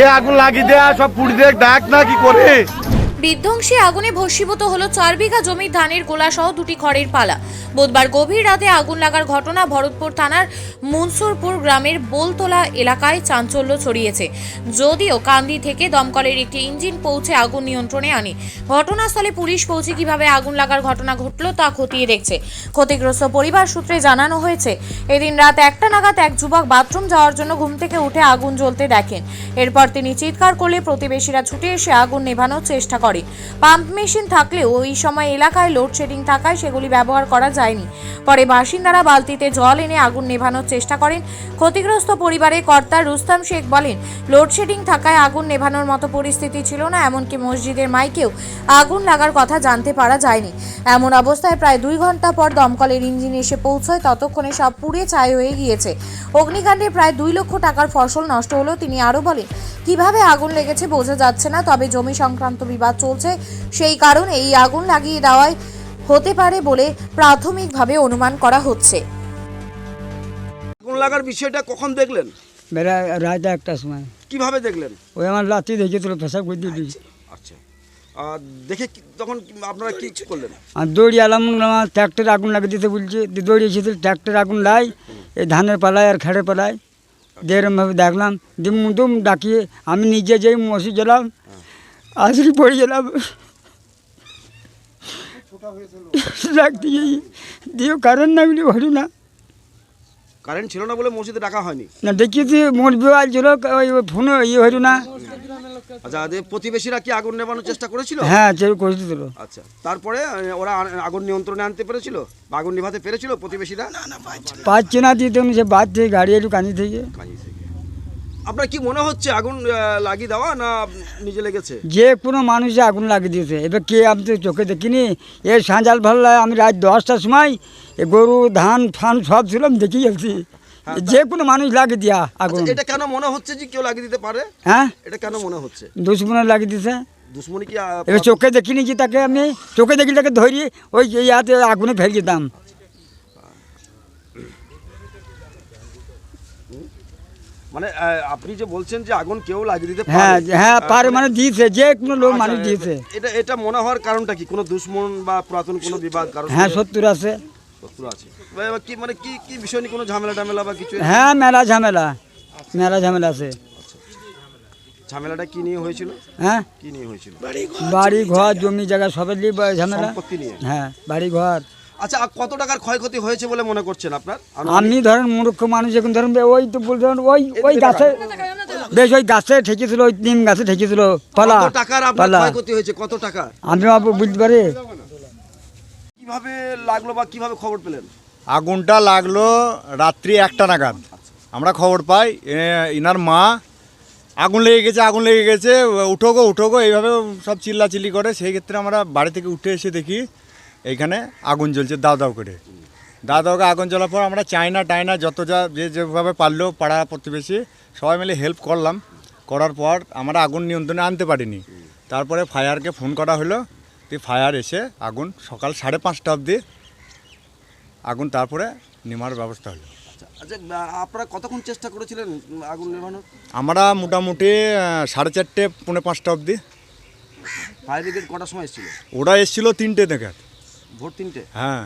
এ আগুন লাগিয়ে দেয়া সব পুড়ি দেখ ডাক না কি করে। বিধ্বংসী আগুনে ভস্মীভূত হলো চার বিঘা জমির ধানের গোলা সহ দুটি খড়ের পালা। বুধবার গভীর রাতে আগুন লাগার ঘটনা ভরতপুর থানার মুনসুরপুর গ্রামের বোলতলা এলাকায় চাঞ্চল্য ছড়িয়েছে। যদিও কান্দি থেকে দমকলের একটি ইঞ্জিন পৌঁছে আগুন নিয়ন্ত্রণে আনে। ঘটনাস্থলে পুলিশ পৌঁছে কীভাবে আগুন লাগার ঘটনা ঘটল তা খতিয়ে দেখছে। ক্ষতিগ্রস্ত পরিবার সূত্রে জানানো হয়েছে, এদিন রাত একটা নাগাদ এক যুবক বাথরুম যাওয়ার জন্য ঘুম থেকে উঠে আগুন জ্বলতে দেখেন। এরপর তিনি চিৎকার করলে প্রতিবেশীরা ছুটে এসে আগুন নেভানোর চেষ্টা করে পাম্প মেশিন থাকলেও ওই সময় এলাকায় লোডশেডিং থাকায় সেগুলি ব্যবহার করা যায়নি। পরে বাসিন্দারা বালতিতে জল এনে আগুন নেভানোর চেষ্টা করেন। ক্ষতিগ্রস্ত পরিবারের কর্তা রুস্তাম শেখ বলেন, লোডশেডিং থাকায় আগুন নেভানোর মতো পরিস্থিতি ছিল না, এমনকি মসজিদের মাইকেও আগুন লাগার কথা জানতে পারা যায়নি। এমন অবস্থায় প্রায় দুই ঘণ্টা পর দমকলের ইঞ্জিন এসে পৌঁছয়, ততক্ষণে সব পুড়ে ছাই হয়ে গিয়েছে। অগ্নিকাণ্ডে প্রায় দুই লক্ষ টাকার ফসল নষ্ট হলো, তিনি আরও বলেন কীভাবে আগুন লেগেছে বোঝা যাচ্ছে না তবে জমি সংক্রান্ত বিবাদ চলছে। সেই কারণে এই আগুন লাগিয়ে দেওয়ায় হতে পারে বলে প্রাথমিকভাবে অনুমান করা হচ্ছে। আগুন লাগার বিষয়টা কখন দেখলেন? বেলা রাত একটার সময়। কীভাবে দেখলেন? ওই আমার লাতি দেখে তোর পেশাব করে দিয়ে দিয়েছি আচ্ছা। আর দেখে তখন আপনারা কি করলেন? আর দৌড়ি আলাম আমার ট্র্যাক্টর আগুন লাগিয়ে দিতে বলছে। দিয়ে দৌড়ে ট্র্যাক্টর আগুন লাই এই ধানের পালায় আর খেড়ে পালায়। দিয়ে এরমভাবে দেখলাম দুম দুম ডাকিয়ে আমি নিজে যেই মসজিদ গেলাম আসলি পড়ে গেলাম। ডাকতে দিয়ে কারেন্ট না বলে হলো না। কারেন্ট ছিল না বলে মসজিদে ডাকা হয়নি? না দেখিয়েছি মোট বিবাহ ছিল ওই ফোনে ইয়ে হইল না। আচ্ছা যে প্রতিবেশীরা কি আগুন নেভানোর চেষ্টা করেছিল? হ্যাঁ করেছিল আচ্ছা তারপরে ওরা আগুন নিয়ন্ত্রণে আনতে পেরেছিল? বা আগুন নিভাতে পেরেছিল প্রতিবেশীরা? পাচ্ছে না দিতে সে বাদ থেকে গাড়ি এলু কানি থেকে। আপনার কি মনে হচ্ছে আগুন লাগিয়ে দেওয়া না নিজে লেগেছে? যে কোনো মানুষে আগুন লাগিয়ে দিয়েছে। এবার কে আমি তো চোখে দেখিনি। এ সাঁজাল ভালো আমি রাত দশটার সময় এ গরু ধান ফান সব ছিল আমি দেখে যাচ্ছি যে কোনো মানুষ লাগিয়ে দিয়া আগুন। আচ্ছা, এটা কেন মনে হচ্ছে যে কেউ লাগিয়ে দিতে পারে? হ্যাঁ? এটা কেন মনে হচ্ছে? দুশ্মনে লাগিয়ে দিয়েছে দুশ্মনী কি এবার চোখে দেখিনি যে তাকে আমি চোখে দেখি তাকে ধরি ওই ইয়াতে আগুনে ফেলে দিতাম। মানে আপনি যে বলছেন যে আগুন কেউ লাগিয়ে দিতে হ্যাঁ পারে হ্যাঁ আহ, পারে মানে দিয়েছে যে কোনো লোক মানুষ আচ্ছা, দিয়েছে। এটা এটা মনে হওয়ার কারণটা কি? কোনো দুশ্মন বা পুরাতন কোনো বিবাদ কারণ হ্যাঁ সত্তর আছে। শত্রু আছে। কি মানে কি কি বিষয় নিয়ে কোনো ঝামেলা টামেলা বা কিছু? হ্যাঁ মেলা ঝামেলা। মেলা ঝামেলা আছে। ঝামেলাটা কি নিয়ে হয়েছিল? হ্যাঁ? কি নিয়ে হয়েছিল? বাড়ি ঘর জমি জায়গা সবের নিয়ে ঝামেলা। সম্পত্তি নিয়ে? হ্যাঁ বাড়ি ঘর আচ্ছা কত টাকার ক্ষয়ক্ষতি হয়েছে বলে মনে করছেন আপনার? আমি ধরেন মূর্খ মানুষ এখন ধরেন ওই তো বলছেন ওই ওই গাছে বেশ ওই গাছে ঠেকেছিল ওই নিম গাছে ঠেকেছিল পালা টাকার আপনার পালা ক্ষয়ক্ষতি হয়েছে? কত টাকা আমি বুঝতে পারি? কীভাবে লাগল বা কীভাবে খবর পেলেন? আগুনটা লাগল রাত্রি একটা নাগাদ। আমরা খবর পাই ইনার মা, আগুন লেগে গেছে, আগুন লেগে গেছে, উঠো গো উঠো গো, এইভাবে সব চিল্লাচিল্লি করে। সেই ক্ষেত্রে আমরা বাড়ি থেকে উঠে এসে দেখি এইখানে আগুন জ্বলছে দাও দাও করে। দাও দাও করে আগুন জ্বলার পর আমরা চাইনা টাইনা যত যা, যে যেভাবে পারল, পাড়া প্রতিবেশী, সবাই মিলে হেল্প করলাম। করার পর আমরা আগুন নিয়ন্ত্রণে আনতে পারিনি। তারপরে ফায়ারকে ফোন করা হলো। তো ফায়ার এসে আগুন সকাল সাড়ে পাঁচটা অবধি আগুন তারপরে নেমার ব্যবস্থা হলো। আচ্ছা আচ্ছা আপনারা কতক্ষণ চেষ্টা করেছিলেন আগুন নেভানোর? আমরা মোটামুটি সাড়ে চারটে পৌনে পাঁচটা অবধি। ফায়ার ব্রিগেড কটার সময় এসেছিল? ওরা এসেছিল তিনটে থেকে ভোর তিনটে? হ্যাঁ।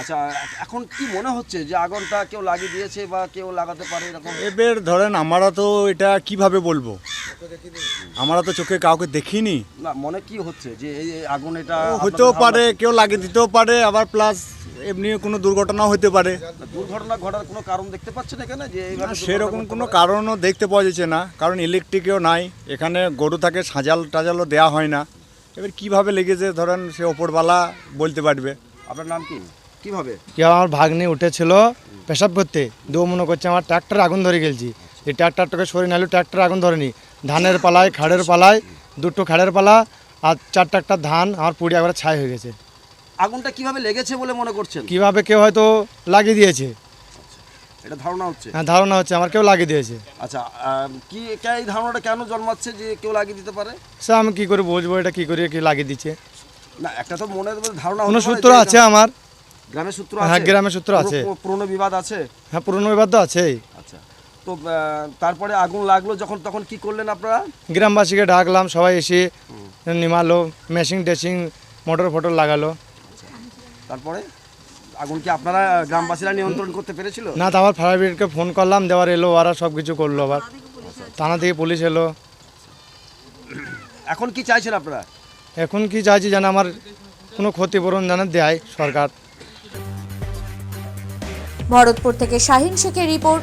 আচ্ছা এখন কি মনে হচ্ছে যে আগুনটা কেউ লাগিয়ে দিয়েছে বা কেউ লাগাতে পারে এরকম? এবার ধরেন আমরা তো এটা কীভাবে বলব? আমরা তো চোখে কাউকে দেখিনি। না মনে কি হচ্ছে যে এই আগুন এটা হতেও পারে কেউ লাগিয়ে দিতেও পারে আবার প্লাস এমনি কোনো দুর্ঘটনাও হতে পারে। দুর্ঘটনা ঘটার কোনো কারণ দেখতে পাচ্ছেন এখানে যে এইভাবে সেরকম কোনো কারণও দেখতে পাওয়া যাচ্ছে না কারণ ইলেকট্রিকেও নাই এখানে গরু থাকে সাজাল টাজালও দেওয়া হয় না। এবার কীভাবে লেগেছে ধরেন সে ওপরওয়ালা বলতে পারবে। আপনার নাম কি? কীভাবে? কেউ আমার ভাগ্নে উঠেছিল পেশাব করতে দু মনে করছে আমার ট্র্যাক্টর আগুন ধরে গেলছি। এই ট্র্যাক্টরটাকে সরে নাহলে ট্র্যাক্টর আগুন ধরেনি ধানের পালায় খাড়ের পালায় দুটো খাড়ের পালা আর চার ট্রাক্টর ধান আমার পুড়ে একবার ছাই হয়ে গেছে। আগুনটা কীভাবে লেগেছে বলে মনে করছেন? কীভাবে কেউ হয়তো লাগিয়ে দিয়েছে। এটা ধারণা হচ্ছে? হ্যাঁ ধারণা হচ্ছে আমার কেউ লাগিয়ে দিয়েছে। আচ্ছা কি এই ধারণাটা কেন জন্মাচ্ছে যে কেউ লাগিয়ে দিতে পারে? আমি কি করে বুঝব এটা কি করে কি লাগিয়ে দিচ্ছে? না একটা তো মনে ধারণা কোনো সূত্র আছে আমার? গ্রামের সূত্র হ্যাঁ, গ্রামের সূত্র আছে। পুরনো বিবাদ আছে? হ্যাঁ পুরনো বিবাদ তো আছেই। আচ্ছা। তো তারপরে আগুন লাগল যখন তখন কি করলেন আপনারা? গ্রামবাসীকে ডাকলাম সবাই এসে নিমালো মেশিন টেশিং মোটর ফোটর লাগালো। তারপরে? আগুন কি আপনারা গ্রামবাসীরা নিয়ন্ত্রণ করতে পেরেছিল? না তো আবার ফায়ার ব্রিগেডকে ফোন করলাম দেওয়ার এলো ওরা সব কিছু করল আবার। থানা থেকে পুলিশ এলো। এখন কি চাইছেন আপনারা? এখন কি চাইছি যেন আমার কোনো ক্ষতিপূরণ যেন দেয় সরকার। ভরতপুর থেকে শাহিন শেখের রিপোর্ট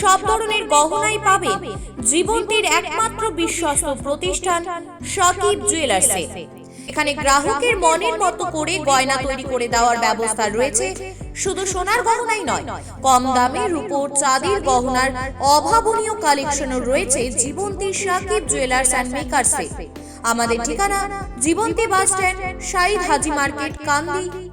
সব ধরনের গহনাই পাবেন জীবন্তীর একমাত্র বিশ্বস্ত প্রতিষ্ঠান সাকিব জুয়েলার্সে এখানে গ্রাহকের মনের মতো করে গয়না তৈরি করে দেওয়ার ব্যবস্থা রয়েছে। শুধু সোনার গহনাই নয় কম দামে রূপোর চাঁদির গহনার অভাবনীয় কালেকশনও রয়েছে জীবন্তী সাকিব জুয়েলার্স অ্যান্ড মেকার্সে আমাদের ঠিকানা Jibanti bus stand Shahid Haji market Kandi.